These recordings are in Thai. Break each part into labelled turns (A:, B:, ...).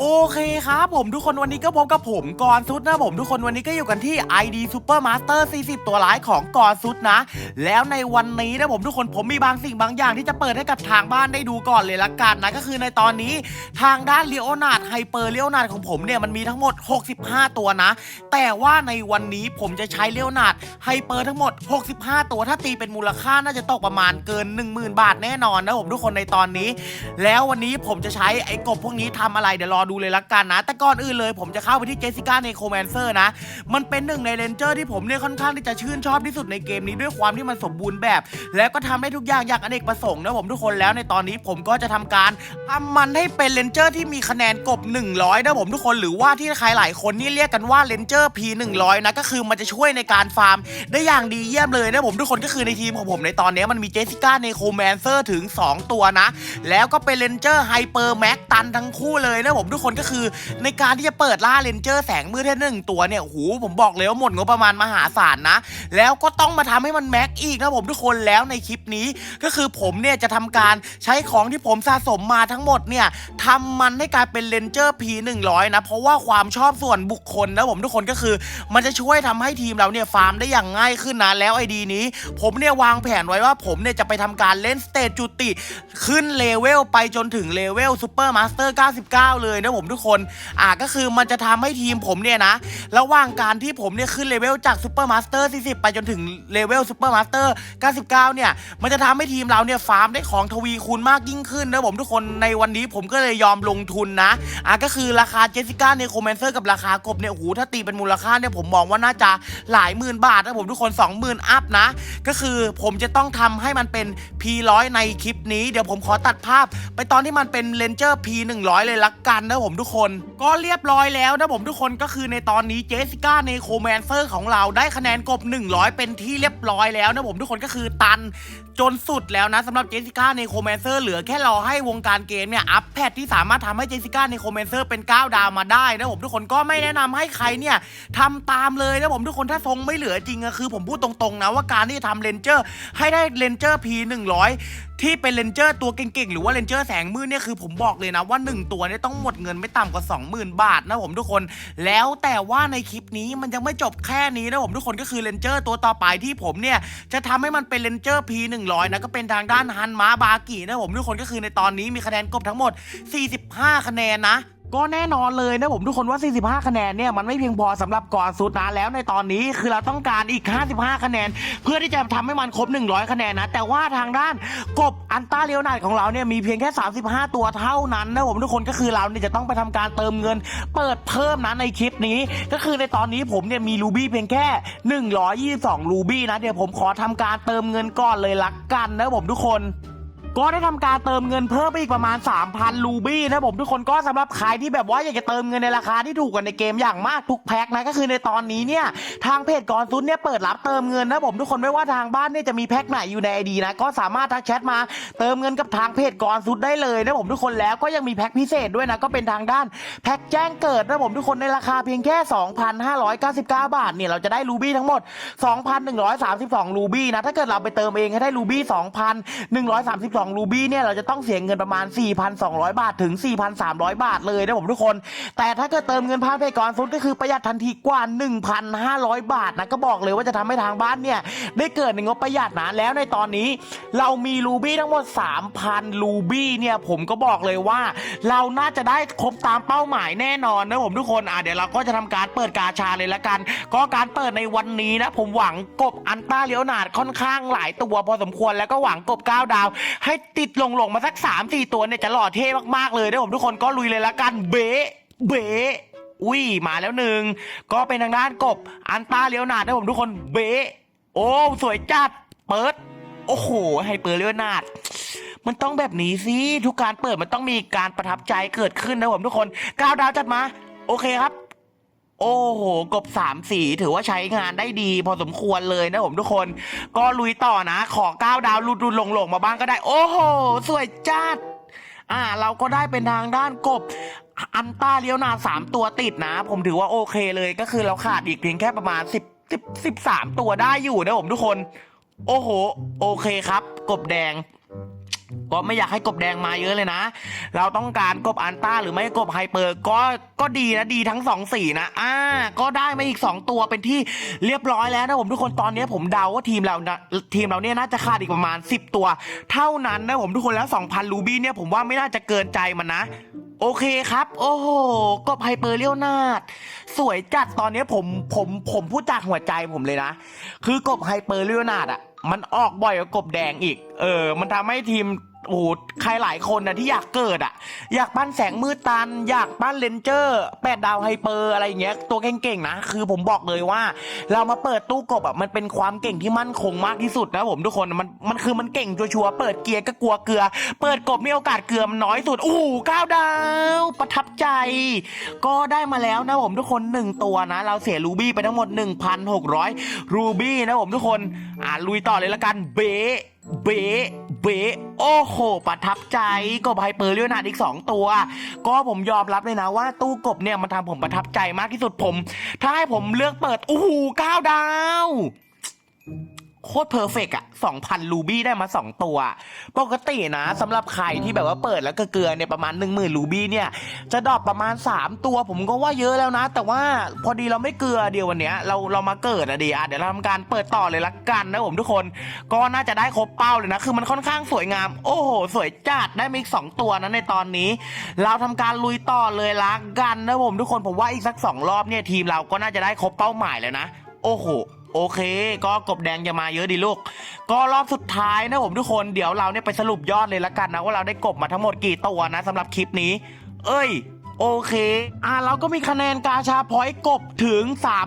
A: โอเคครับผมทุกคนวันนี้ก็พบกับผมกอนซุดนะผมทุกคนวันนี้ก็อยู่กันที่ ID Super Master 40 ตัวร้ายของกอนซุดนะ แล้วในวันนี้นะผมทุกคนผมมีบางสิ่งบางอย่างที่จะเปิดให้กับทางบ้านได้ดูก่อนเลยละกันนะก็คือในตอนนี้ทางด้านเลียวนาดไฮเปอร์เลียวนาดของผมเนี่ยมันมีทั้งหมด 65 ตัวนะ แต่ว่าในวันนี้ผมจะใช้เลียวนาดไฮเปอร์ทั้งหมด 65 ตัวถ้าตีเป็นมูลค่าน่าจะตกประมาณเกิน 10,000 บาทแน่นอนนะผมทุกคนในตอนนี้ แล้ววันนี้ผมจะใช้ไอ้กบพวกนี้ทำอะไรเดี๋ยวรอดูเลยละกันนะ แต่ก่อนอื่นเลยผมจะเข้าไปที่เจสสิก้าในโคแมนเซอร์นะ มันเป็นหนึ่งในเลนเจอร์ที่ผมเนี่ยค่อนข้างที่จะชื่นชอบที่สุดในเกมนี้ด้วยความที่มันสมบูรณ์แบบ แล้วก็ทำได้ทุกอย่างอย่างอเนกประสงค์นะผมทุกคนแล้วในตอนนี้ผมก็จะทำการทำมันให้เป็นเลนเจอร์ที่มีคะแนนกบ 100นะผมทุกคนหรือว่าที่ใครหลายคนนี่เรียกกันว่าเลนเจอร์ P100 นะก็คือมันจะช่วยในการฟาร์ม ได้อย่างดีเยี่ยมเลยนะผมทุกคนก็คือในทีมของผมในตอนนี้มันมีเจสสิก้าในโคแมนเซอร์ถึง 2 ตัวนะ แล้วก็เป็นเลนเจอร์ไฮเปอร์แม็กตันทั้งคู่เลยนะผมทุกคนก็คือในการที่จะเปิดล่าเลนเจอร์แสงมืดแค่หนึ่งตัวเนี่ยโอ้โหผมบอกเลยว่าหมดงบประมาณมหาศาลนะ แล้วก็ต้องมาทำให้มันแม็กอีกนะผมทุกคนแล้วในคลิปนี้ ก็คือผมเนี่ยจะทำการใช้ของที่ผมสะสมมาทั้งหมดเนี่ยทำมันให้กลายเป็นเลนเจอร์ P100 นะเพราะว่าความชอบส่วนบุคคลนะผมทุกคนก็คือ มันจะช่วยทำให้ทีมเราเนี่ยฟาร์มได้อย่างง่ายขึ้นนะแล้วไอดีนี้ ผมเนี่ยวางแผนไว้ว่าผมเนี่ยจะไปทำการเล่นสเตจจุติ ขึ้นเลเวลไปจนถึงเลเวลซูเปอร์มาสเตอร์ 99 เลยนะผมทุกคน อ่าก็คือมันจะทำให้ทีมผมเนี่ยนะ ระหว่างการที่ผมเนี่ยขึ้นเลเวลจากซูเปอร์มาสเตอร์40 ไปจนถึงเลเวลซูเปอร์มาสเตอร์99 เนี่ย มันจะทำให้ทีมเราเนี่ยฟาร์มได้ของทวีคูณมากยิ่งขึ้นนะผมทุกคนในวันนี้ผมก็เลยยอมลงทุนนะ อะก็คือราคาเจสสิก้าในโคเมนเซอร์กับราคากบเนี่ยโอ้โหถ้าตีเป็นมูลค่าเนี่ยผมมองว่าน่าจะหลายหมื่นบาทนะผมทุกคน 20,000 อัพนะ ก็คือผมจะต้องทำให้มันเป็น P100 ในคลิปนี้เดี๋ยวผมขอตัดภาพ ไปตอนที่มันเป็นเลนเจอร์ P100 เลยละกันนะผมทุกคน ก็เรียบร้อยแล้วนะผมทุกคนก็คือในตอนนี้เจสสิก้าในโคแมนเซอร์ของเราได้คะแนนกบ 100 เป็นที่เรียบร้อยแล้วนะผมทุกคนก็คือตันจนสุดแล้วนะสำหรับเจสสิก้าในโคแมนเซอร์เหลือแค่รอให้วงการเกมเนี่ยอัปแพทที่สามารถทำให้เจสสิก้าในโคแมนเซอร์เป็น 9 ดาวมาได้นะผมทุกคนก็ไม่แนะนำให้ใครเนี่ยทำตามเลยนะผมทุกคนถ้าทรงไม่เหลือจริงอะคือ ผมพูดตรงๆนะว่าการที่จะทำเลนเจอร์ให้ได้เลนเจอร์ P100 ที่เป็นเลนเจอร์ตัวเก่งๆ หรือว่าเลนเจอร์แสงมืดเนี่ยคือผมบอกเลยนะว่า 1 ตัวเนี่ยต้องหมดเงินไม่ต่ำกว่า 20,000 บาทนะผมทุกคน แล้วแต่ว่าในคลิปนี้มันยังไม่จบแค่นี้นะผมทุกคนก็คือเลนเจอร์ตัวต่อไปที่ผมเนี่ยจะทำให้มันเป็นเลนเจอร์ P100 นะก็เป็นทางด้านฮันมาบากินะผมทุกคนก็คือในตอนนี้มีคะแนนกบทั้งหมด 45 คะแนนนะ ก็แน่นอนเลยนะผมทุกคนว่า 45 คะแนนเนี่ยมันไม่เพียงพอสำหรับกอนสุดนะแล้วในตอนนี้คือเราต้องการอีก 55 คะแนน เพื่อที่จะทำให้มันครบ 100 คะแนนนะ แต่ว่าทางด้านกบอันต้าเลียวนาดของเราเนี่ยมีเพียงแค่ 35 ตัวเท่านั้นนะผมทุกคนก็คือเราเนี่ยจะต้องไปทำการเติมเงิน เปิดเพิ่มนะในคลิปนี้ ก็คือในตอนนี้ผมเนี่ยมีรูบี้เพียงแค่ 122รูบี้นะเดี๋ยวผมขอทำการเติมเงินก่อนเลยละกันนะผมทุกคน ก็ได้ทำการเติมเงินเพิ่มไปอีกประมาณ 3,000 รูบี้นะผมทุกคนก็สำหรับใครที่แบบว่าอยากจะเติมเงินในราคาที่ถูกกว่าในเกมอย่างมากทุกแพ็คนะก็คือในตอนนี้เนี่ยทางเพจกอนซุนเนี่ยเปิดรับเติมเงินนะผมทุกคนไม่ว่าทางบ้านเนี่ยจะมีแพ็คไหนอยู่ในไอดีนะก็สามารถทักแชทมาเติมเงินกับทางเพจกอนซุนได้เลยนะผมทุกคนแล้วก็ยังมีแพ็คพิเศษด้วยนะก็เป็นทางด้านแพ็คแจ้งเกิดนะผมทุกคนในราคาเพียงแค่ 2,599 บาทเนี่ยเราจะได้รูบี้ทั้งหมด 2,132 รูบี้นะถ้าเกิดเราไปเติมเองให้ได้รูบี้2,132รูบี้เนี่ยเราจะต้องเสียเงินประมาณ 4,200 บาทถึง 4,300 บาทเลยนะผมทุกคน แต่ถ้าเกิดเติมเงินผ่านเพก่อนฟุตก็คือประหยัดทันทีกว่า 1,500 บาทนะก็บอกเลยว่าจะทำให้ทางบ้านเนี่ยได้เกิดในงบประหยัดนะแล้วในตอนนี้ เรามีรูบี้ทั้งหมด 3,000 รูบี้เนี่ยผมก็บอกเลยว่า เราน่าจะได้ครบตามเป้าหมายแน่นอนนะผมทุกคนอะเดี๋ยวเราก็จะทำการเปิดกาชาเลยละกัน ก็การเปิดในวันนี้นะผมหวังกบอันต้าเลี้ยวนาดค่อนข้างหลายตัวพอสมควรแล้วก็หวังกบ9ดาวให้ติดลงลงๆมาสัก3 4ตัวเนี่ยจะหล่อเท่มากๆเลยนะผมทุกคนก็ลุยเลยละกันเบะเบะอุ้ยมาแล้วหนึ่งก็เป็นทางด้านกบอันตาเลียวนาดนะผมทุกคนเบะโอ้สวยจัดเปิด โอ้โหไฮเปอร์เลียวนาดมันต้องแบบนี้สิทุกการเปิดมันต้องมีการประทับใจเกิดขึ้นนะผมทุกคนก้าวดาวจัดมา โอเคครับ โอ้โห กบสามสีถือว่าใช้งานได้ดี พอสมควรเลยนะผมทุกคน ก็ลุยต่อนะ ขอก้าวดาวลุดลุดลงลงมาบ้างก็ได้ โอ้โห สวยจัดอ่า เราก็ได้เป็นทางด้านกบอันต้าเลี้ยวนาสามตัวติดนะ ผมถือว่าโอเคเลยก็คือเราขาดอีกเพียงแค่ประมาณสิบสิบสิบสามตัวได้อยู่นะผมทุกคน โอ้โห โอเคครับ กบแดง ก็ไม่อยากให้กบแดงมาเยอะเลยนะ เราต้องการกบอันต้าหรือไม่กบไฮเปอร์ก็ก็ดีนะดีทั้งสองสีนะ อ่า ก็ได้มาอีก 2 ตัวเป็นที่เรียบร้อยแล้วนะผมทุกคนตอนนี้ผมเดาว่าทีมเรานะทีมเราเนี่ยน่าจะขาดอีกประมาณ 10 ตัว เท่านั้นนะผมทุกคนแล้ว 2,000 รูบี้เนี่ยผมว่าไม่น่าจะเกินใจมันนะโอเคครับ โอ้โหกบไฮเปอร์เลี้ยวนาดสวยจัดตอนนี้ผมผมผมพูดจากหัวใจผมเลยนะ คือกบไฮเปอร์เลี้ยวนาดอะ มันออกบ่อยกว่ากบแดงอีก เออ มันทำให้ทีม โอ้โหใครหลายคนนะที่อยากเกิดอะ อยากปั้นแสงมืดตัน อยากปั้นเลนเจอร์แปดดาวไฮเปอร์อะไรอย่างเงี้ย ตัวเก่งๆนะ คือผมบอกเลยว่า เรามาเปิดตู้กบอะมันเป็นความเก่งที่มั่นคงมากที่สุดนะผมทุกคนมันมันคือมันเก่งชัวร์เปิดเกียร์ก็กลัวเกลือ เปิดกบมีโอกาสเกลือมันน้อยสุดอู้ก้าดาว ประทับใจ ก็ได้มาแล้วนะผมทุกคนหนึ่งตัวนะ เราเสียรูบี้ไปทั้งหมด 1,600 รูบี้นะผมทุกคนอ่าลุยต่อเลยละกันเบะเบะ เบะโอ้โห ประทับใจกบไฮเปอร์เลียนาดอีก 2 ตัว ก็ผมยอมรับเลยนะว่าตู้กบเนี่ยมันทำผมประทับใจมากที่สุดผม ถ้าให้ผมเลือกเปิดโอ้โหเก้าดาว โคตรเพอร์เฟกอะ2,000รูบี้ได้มา2ตัว ปกตินะสำหรับใครที่แบบว่าเปิดแล้วก็เกลือเนี่ยประมาณ10,000รูบี้เนี่ย จะดรอปประมาณ3ตัว ผมก็ว่าเยอะแล้วนะ แต่ว่าพอดีเราไม่เกลือเดียววันเนี้ยเราเรามาเกิดอะดีอะเดี๋ยวเราทำการเปิดต่อเลยละกันนะผมทุกคน ก็น่าจะได้ครบเป้าเลยนะ คือมันค่อนข้างสวยงาม โอ้โห สวยจัดได้มาอีก2ตัวนะในตอนนี้ เราทำการลุยต่อเลยละกันนะผมทุกคนผมว่าอีกสัก2รอบเนี่ยทีมเราก็น่าจะได้ครบเป้าหมายแล้วนะ โอ้โห โอเค ก็กบแดงจะมาเยอะดีลูก ก็รอบสุดท้ายนะผมทุกคนเดี๋ยวเราเนี่ยไปสรุปยอดเลยละกันนะว่าเราได้กบมาทั้งหมดกี่ตัวนะสำหรับคลิปนี้ เอ้ย โอเค อ่าเราก็มีคะแนนกาชาพอยต์กบถึง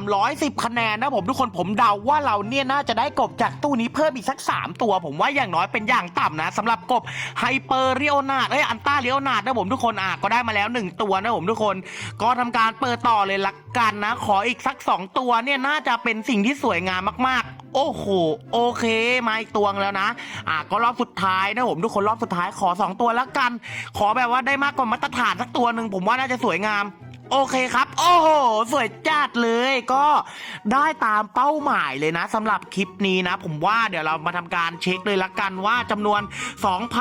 A: 310 คะแนนนะผมทุกคนผมเดาว่าเราเนี่ยน่าจะได้กบจากตู้นี้เพิ่มอีกสัก 3 ตัว ผมว่าอย่างน้อยเป็นอย่างต่ำนะสำหรับกบไฮเปอร์เรียวนาดเอ้ยอันต้าเรียวนาดนะผมทุกคนอะก็ได้มาแล้ว 1 ตัวนะผมทุกคน ก็ทำการเปิดต่อเลยละกันนะ ขออีกสัก 2 ตัวเนี่ยน่าจะเป็นสิ่งที่สวยงามมากๆ โอ้โหโอเคมาอีกตัวแล้วนะ อะก็รอบสุดท้ายนะผมทุกคนรอบสุดท้ายขอ 2 ตัวแล้วกัน ขอแบบว่าได้มากกว่ามาตรฐานสักตัวหนึ่งผมว่าน่าจะสวยงามโอเคครับ โอ้โห สวยจัดเลยก็ได้ตามเป้าหมายเลยนะสำหรับคลิปนี้นะ ผมว่าเดี๋ยวเรามาทำการเช็คเลยละกันว่าจำนวน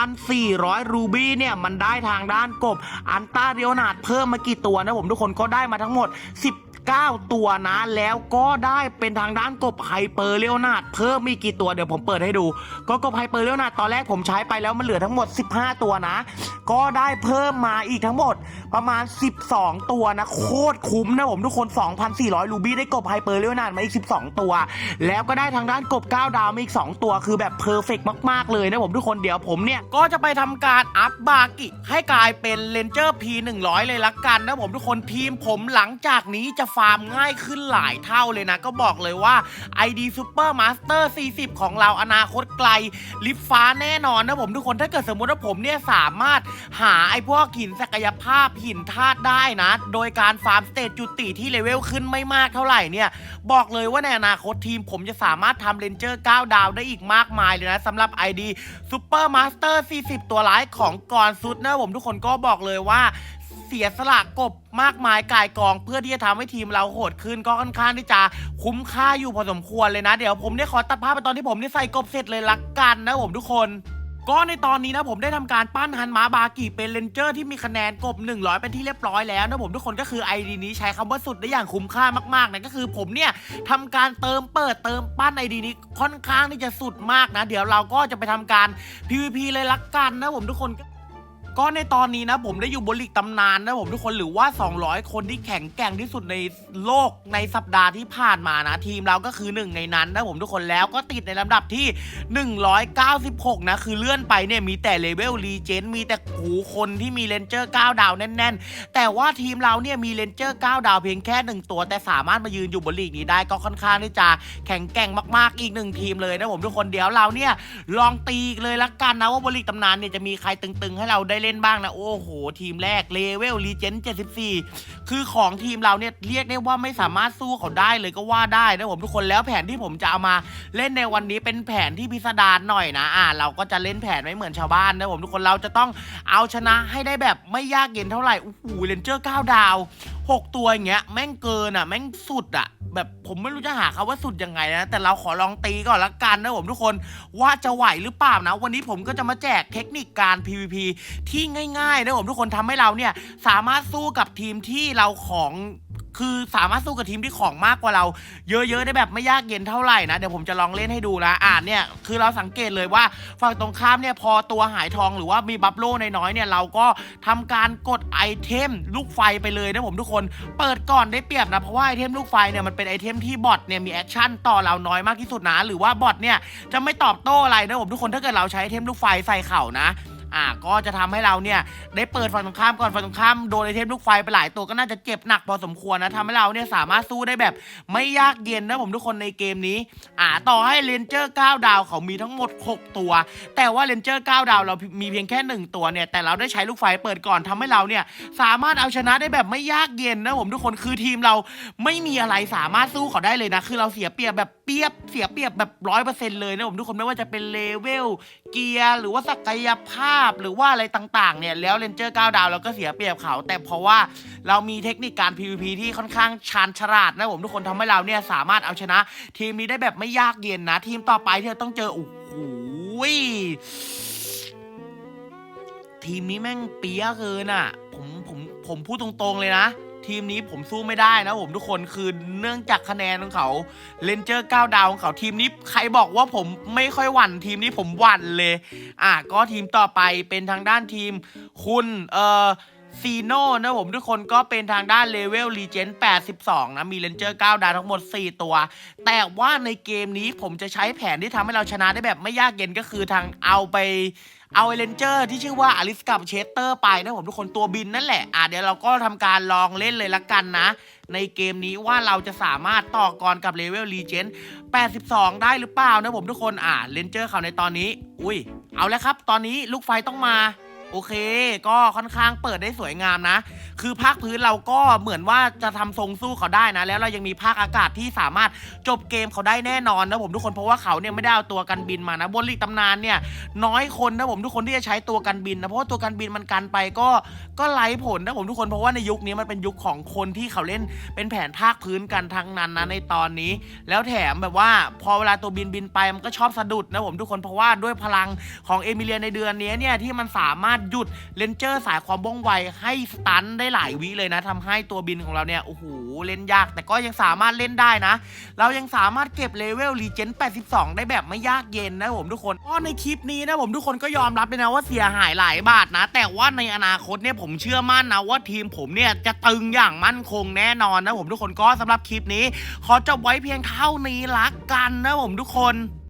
A: 2,400 รูบี้เนี่ย มันได้ทางด้านกบ อันต้าเรียวนาดเพิ่มมากี่ตัวนะผมทุกคนก็ได้มาทั้งหมด 9 ตัวนะแล้วก็ได้เป็นทางด้านกบไฮเปอร์เรียวนาดเพิ่มมีกี่ตัวเดี๋ยวผมเปิดให้ดู ก็กบไฮเปอร์เรียวนาดตอนแรกผมใช้ไปแล้วมันเหลือทั้งหมด 15 ตัวนะ ก็ได้เพิ่มมาอีกทั้งหมดประมาณ 12 ตัวนะ โคตรคุ้มนะผมทุกคน 2,400 รูบี้ได้กบไฮเปอร์เรียวนานมาอีก 12 ตัว แล้วก็ได้ทางด้านกบ 9 ดาวมาอีก 2 ตัวคือแบบเพอร์เฟกมาก ๆ เลยนะผมทุกคนเดี๋ยวผมเนี่ย ก็จะไปทำการอัพบากิให้กลายเป็นเลนเจอร์ P100 เลยละกันนะผมทุกคนทีมผมหลังจากนี้จะฟาร์มง่ายขึ้นหลายเท่าเลยนะ ก็บอกเลยว่า ID Super Master 40 ของเราอนาคตไกล ลิฟฟ้าแน่นอนนะผมทุกคนถ้าเกิดสมมติว่าผมเนี่ยสามารถหาไอ้พวกหินศักยภาพหินธาตุได้นะ โดยการฟาร์มสเตจจุติที่เลเวลขึ้นไม่มากเท่าไหร่เนี่ย บอกเลยว่าในอนาคตทีมผมจะสามารถทำเลนเจอร์9ดาวได้อีกมากมายเลยนะสำหรับ ID Super Master 40 ตัวร้ายของกอนซุดนะผมทุกคนก็บอกเลยว่า เสียสละกบมากมายกายกอง เพื่อที่จะทำให้ทีมเราโหดขึ้นก็ค่อนข้างที่จะคุ้มค่าอยู่พอสมควรเลยนะ เดี๋ยวผมเนี่ยขอตัดภาพไปตอนที่ผมเนี่ใส่กบเสร็จเลยละกันนะผมทุกคนก็ในตอนนี้นะผมได้ทำการปั้นฮันมาบากิเป็นเลนเจอร์ที่มีคะแนนกบ 100 เป็นที่เรียบร้อยแล้วนะผมทุกคนก็คือไอดีนี้ใช้คำว่าสุดได้อย่างคุ้มค่ามากๆนะก็คือผมเนี่ยทำการเติมเปิดเติมปั้นไอดีนี้ค่อนข้างที่จะสุดมากนะ เดี๋ยวเราก็จะไปทำการ PVP เลยละกันนะผมทุกคน ก็ในตอนนี้นะผมได้อยู่บนลีกตำนานนะผมทุกคนหรือว่า 200 คนที่แข็งแกร่งที่สุดในโลกในสัปดาห์ที่ผ่านมานะ ทีมเราก็คือหนึ่งในนั้นนะผมทุกคนแล้วก็ติดในลำดับที่ 196 นะคือเลื่อนไปเนี่ยมีแต่เลเวลรีเจนมีแต่หูคนที่มีเลนเจอร์ 9 ดาวแน่น ๆ แต่ว่าทีมเราเนี่ยมีเลนเจอร์ 9 ดาวเพียงแค่ 1 ตัว แต่สามารถมายืนอยู่บนลีกนี้ได้ก็ค่อนข้างที่จะแข็งแกร่งมากๆอีกหนึ่งทีมเลยนะผมทุกคนเดี๋ยวเราเนี่ยลองตีเลยละกันนะว่าบนลีกตำนานเนี่ยจะมีใครตึงๆ ให้เราได้เล่นบ้างนะ โอ้โห ทีมแรกเลเวลรีเจน74 คือของทีมเราเนี่ยเรียกได้ว่าไม่สามารถสู้เขาได้เลยก็ว่าได้นะผมทุกคนแล้วแผนที่ผมจะเอามาเล่นในวันนี้เป็นแผนที่พิสดารหน่อยนะอ่าเราก็จะเล่นแผนไม่เหมือนชาวบ้านนะผมทุกคนเราจะต้องเอาชนะให้ได้แบบไม่ยากเย็นเท่าไหร่โอ้โหเลนเจอร์9ดาว หกตัวอย่างเงี้ยแม่งเกินอะ แม่งสุดอะ แบบผมไม่รู้จะหาคำว่าสุดยังไงนะ แต่เราขอลองตีก่อนละกันนะผมทุกคนว่าจะไหวหรือเปล่านะ วันนี้ผมก็จะมาแจกเทคนิคการ PVP ที่ง่ายๆนะผมทุกคนทำให้เราเนี่ยสามารถสู้กับทีมที่เราของ คือสามารถสู้กับทีมที่ของมากกว่าเรา เยอะๆได้แบบไม่ยากเย็นเท่าไหร่นะเดี๋ยวผมจะลองเล่นให้ดูนะอ่านเนี่ยคือเราสังเกตเลยว่าฝั่งตรงข้ามเนี่ยพอตัวหายทองหรือว่ามีบัฟโล่น้อยๆเนี่ยเราก็ทำการกดไอเทมลูกไฟไปเลยนะผมทุกคนเปิดก่อนได้เปรียบนะเพราะว่าไอเทมลูกไฟเนี่ยมันเป็นไอเทมที่บอทเนี่ยมีแอคชั่นต่อเราน้อยมากที่สุดนะหรือว่าบอทเนี่ยจะไม่ตอบโต้อะไรนะผมทุกคนถ้าเกิดเราใช้ไอเทมลูกไฟใส่เข่านะ อ่าก็จะทำให้เราเนี่ยได้เปิดฝั่งตรงข้ามก่อนฝั่งตรงข้ามโดนไอเทมลูกไฟไปหลายตัวก็น่าจะเจ็บหนักพอสมควรนะทำให้เราเนี่ยสามารถสู้ได้แบบไม่ยากเย็นนะผมทุกคนในเกมนี้ อ่าต่อให้เลนเจอร์9ดาวเขามีทั้งหมด 6 ตัว แต่ว่าเลนเจอร์9ดาวเรามีเพียงแค่ 1 ตัวเนี่ยแต่เราได้ใช้ลูกไฟเปิดก่อนทำให้เราเนี่ยสามารถเอาชนะได้แบบไม่ยากเย็นนะผมทุกคนคือทีมเราไม่มีอะไรสามารถสู้เขาได้เลยนะคือเราเสียเปรียบแบบ เปรียบเสียเปรียบแบบร้อยเปอร์เซ็นต์เลยนะผมทุกคนไม่ว่าจะเป็นเลเวลเกียร์หรือว่าศักยภาพหรือว่าอะไรต่างๆเนี่ยแล้วเรนเจอร์9ดาวเราก็เสียเปรียบเขา แต่เพราะว่าเรามีเทคนิคการ PVP ที่ค่อนข้างชาญฉลาดนะผมทุกคนทำให้เราเนี่ยสามารถเอาชนะ ทีมนี้ได้แบบไม่ยากเย็นนะ ทีมต่อไปที่เราต้องเจอโอ้โหทีมนี้แม่งเปียเกินอะ ผมผมผมพูดตรงๆเลยนะ ทีมนี้ผมสู้ไม่ได้นะผมทุกคนคือเนื่องจากคะแนนของเขาเลนเจอร์9ดาวของเขาทีมนี้ใครบอกว่าผมไม่ค่อยหวั่นทีมนี้ผมหวั่นเลย อะก็ทีมต่อไปเป็นทางด้านทีมคุณเอ่อ ซีโน่นะผมทุกคนก็เป็นทางด้านเลเวลรีเจน82 นะ มีเลนเจอร์ 9 ดาวทั้งหมด 4 ตัว แต่ว่าในเกมนี้ผมจะใช้แผนที่ทำให้เราชนะได้แบบไม่ยากเย็นก็คือทางเอาไปเอาเลนเจอร์ที่ชื่อว่าอลิสกับเชสเตอร์ไปนะผมทุกคนตัวบินนั่นแหละอะเดี๋ยวเราก็ทำการลองเล่นเลยละกันนะ ในเกมนี้ว่าเราจะสามารถต่อกรกับเลเวลรีเจน82 ได้หรือเปล่านะผมทุกคนอะเลนเจอร์เขาในตอนนี้ อุ้ย เอาแล้วครับ ตอนนี้ลูกไฟต้องมา โอเค ก็ค่อนข้างเปิดได้สวยงามนะ คือภาคพื้นเราก็เหมือนว่าจะทำทรงสู้เขาได้นะ แล้วเรายังมีภาคอากาศที่สามารถจบเกมเขาได้แน่นอนนะผมทุกคนเพราะว่าเขาเนี่ยไม่ได้เอาตัวกันบินมานะบนลีกตำนานเนี่ยน้อยคนนะผมทุกคนที่จะใช้ตัวกันบินนะเพราะว่าตัวกันบินมันกันไปก็ก็ไร้ผลนะผมทุกคนเพราะว่าในยุคนี้มันเป็นยุคของคนที่เขาเล่นเป็นแผนภาคพื้นกันทั้งนั้นนะในตอนนี้ แล้วแถมแบบว่าพอเวลาตัวบินบินไปมันก็ชอบสะดุดนะผมทุกคนเพราะว่าด้วยพลังของเอมิเลียในเดือนนี้เนี่ยที่มันสามารถหยุดเลนเจอร์สายความว่องไวให้สตันได้หลายวิเลยนะทำให้ตัวบินของเราเนี่ยโอ้โหเล่นยาก แต่ก็ยังสามารถเล่นได้นะ เรายังสามารถเก็บเลเวลรีเจน82 ได้แบบไม่ยากเย็นนะผมทุกคนก็ในคลิปนี้นะผมทุกคนก็ยอมรับเลยนะว่าเสียหายหลายบาทนะ แต่ว่าในอนาคตเนี่ยผมเชื่อมั่นนะว่าทีมผมเนี่ยจะตึงอย่างมั่นคงแน่นอนนะผมทุกคนก็สำหรับคลิปนี้ ขอจบไว้เพียงเท่านี้ละกันนะผมทุกคน